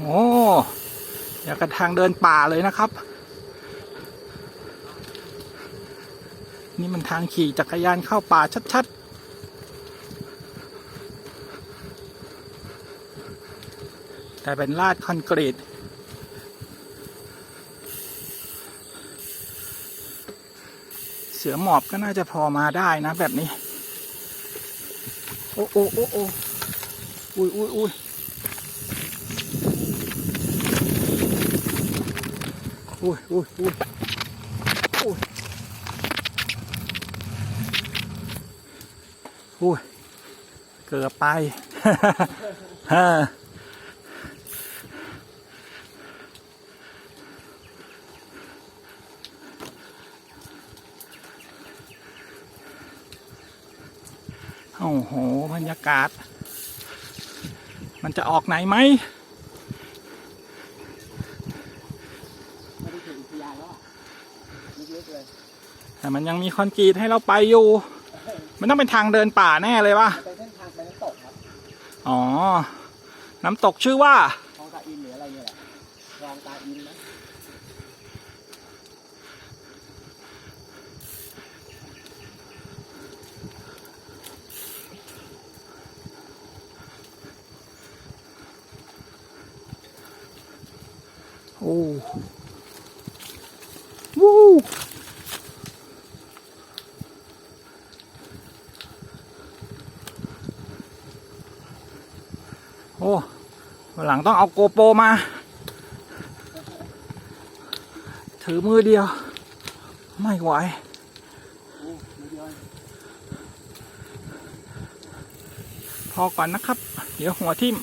โอ้อยากกระทางเดินป่าเลยนะครับ นี่มันทางขี่จักรยานเข้าป่าชัด ๆแต่เป็นลาดคอนกรีต เสือหมอบก็น่าจะพอมาได้นะแบบนี้ โอ้โอ้โอ้โอ้อุ้ยอุ้ยอุ้ย อุ้ยอุ้ยอุ้ยอุ้ยอุ้ยเกือบไปฮะโอ้โห บรรยากาศ มันจะออกไหนไหม ไม่ได้ถึงอุทยาน แล้วอะลึกๆเลยแต่มันยังมีคอนกรีตให้เราไปอยู่ มันต้องเป็นทางเดินป่าแน่เลยป่ะมันเป็นเส้นทางไปน้ำตกครับอ๋อ น้ำตกชื่อว่า คลองตาอินหรืออะไรเนี่ยแหละคลองตาอินนะโอ้ วู้โอ้หลังต้องเอาโกโปรมา ถือมือเดียว ไม่ไหวพอก่อนนะครับ เดี๋ยวหัวทิ่ม